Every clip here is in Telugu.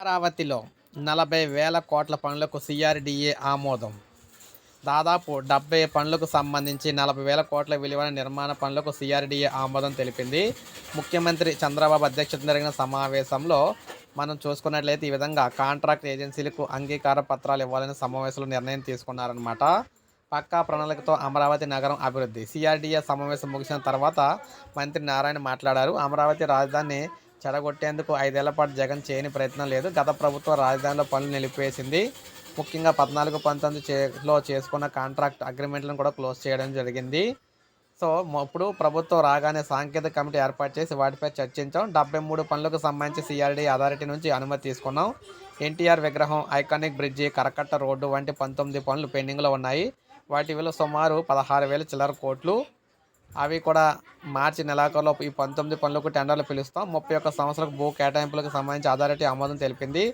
అమరావతిలో నలభై వేల కోట్ల పనులకు సిఆర్డిఏ ఆమోదం. దాదాపు డెబ్బై పనులకు సంబంధించి నలభై వేల కోట్ల విలువైన నిర్మాణ పనులకు సిఆర్డిఏ ఆమోదం తెలిపింది. ముఖ్యమంత్రి చంద్రబాబు అధ్యక్షతన జరిగిన సమావేశంలో మనం చూసుకున్నట్లయితే ఈ విధంగా కాంట్రాక్ట్ ఏజెన్సీలకు అంగీకార పత్రాలు ఇవ్వాలని సమావేశంలో నిర్ణయం తీసుకున్నారనమాట పక్కా ప్రణాళికతో అమరావతి నగరం అభివృద్ధి. సిఆర్డీఏ సమావేశం ముగిసిన తర్వాత మంత్రి నారాయణ మాట్లాడారు. అమరావతి రాజధాని చెడగొట్టేందుకు ఐదేళ్ళ పాటు జగన్ చేయని ప్రయత్నం లేదు. గత ప్రభుత్వం రాజధానిలో పనులు నిలిపివేసింది. ముఖ్యంగా పద్నాలుగు పంతొమ్మిది చేలో చేసుకున్న కాంట్రాక్ట్ అగ్రిమెంట్లను కూడా క్లోజ్ చేయడం జరిగింది. సో ఇప్పుడు ప్రభుత్వం రాగానే సాంకేతిక కమిటీ ఏర్పాటు చేసి వాటిపై చర్చించాం. డెబ్బై మూడు పనులకు సంబంధించి సిఆర్డీ అథారిటీ నుంచి అనుమతి తీసుకున్నాం. ఎన్టీఆర్ విగ్రహం ఐకానిక్ బ్రిడ్జి కరకట్ట రోడ్డు వంటి పంతొమ్మిది పనులు పెండింగ్లో ఉన్నాయి. వాటి విలువ సుమారు పదహారు వేల చిల్లర కోట్లు. అవి కూడా మార్చి నెలాఖరులో ఈ పంతొమ్మిది పనులకు టెండర్లు పిలుస్తాం. ముప్పై ఒక్క సంవత్సరాలకు భూ కేటాయింపులకు సంబంధించి అథారిటీ ఆమోదం తెలిపింది.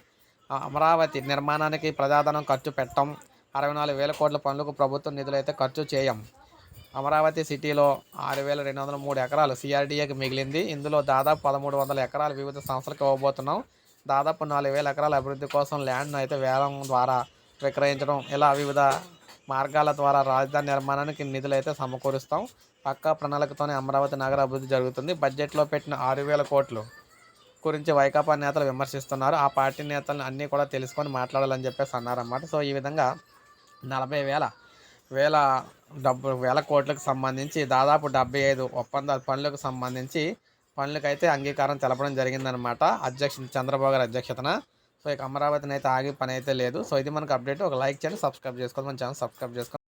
అమరావతి నిర్మాణానికి ప్రజాధనం ఖర్చు పెట్టం. అరవై నాలుగు వేల కోట్ల పనులకు ప్రభుత్వం నిధులు అయితే ఖర్చు చేయం. అమరావతి సిటీలో ఆరు వేల రెండు వందల మూడు ఎకరాలు సిఆర్డీఏకి మిగిలింది. ఇందులో దాదాపు పదమూడు వందల ఎకరాలు వివిధ సంస్థలకు ఇవ్వబోతున్నాం. దాదాపు నాలుగు వేల ఎకరాల అభివృద్ధి కోసం ల్యాండ్ను అయితే వేలం ద్వారా విక్రయించడం ఇలా వివిధ మార్గాల ద్వారా రాజధాని నిర్మాణానికి నిధులు అయితే సమకూరుస్తాం. పక్కా ప్రణాళికతోనే అమరావతి నగర అభివృద్ధి జరుగుతుంది. బడ్జెట్లో పెట్టిన ఆరు వేల కోట్లు గురించి వైకాపా నేతలు విమర్శిస్తున్నారు. ఆ పార్టీ నేతలను అన్నీ కూడా తెలుసుకొని మాట్లాడాలని చెప్పేసి అన్నారన్నమాట. సో ఈ విధంగా నలభై వేల వేల డబ్బు వేల కోట్లకు సంబంధించి దాదాపు డెబ్బై ఐదు ఒప్పందాల పనులకు సంబంధించి పనులకైతే అంగీకారం తెలపడం జరిగిందనమాట అధ్యక్ష చంద్రబాబు గారి అధ్యక్షతన సో ఇక అమరావతిని అయితే ఆగి పని అయితే లేదు. సో ఇది మనకు అప్డేట్. ఒక లైక్ చేయండి సబ్స్క్రైబ్ చేసుకోవాలి. మన ఛానల్ సబ్స్క్రైబ్ చేసుకోండి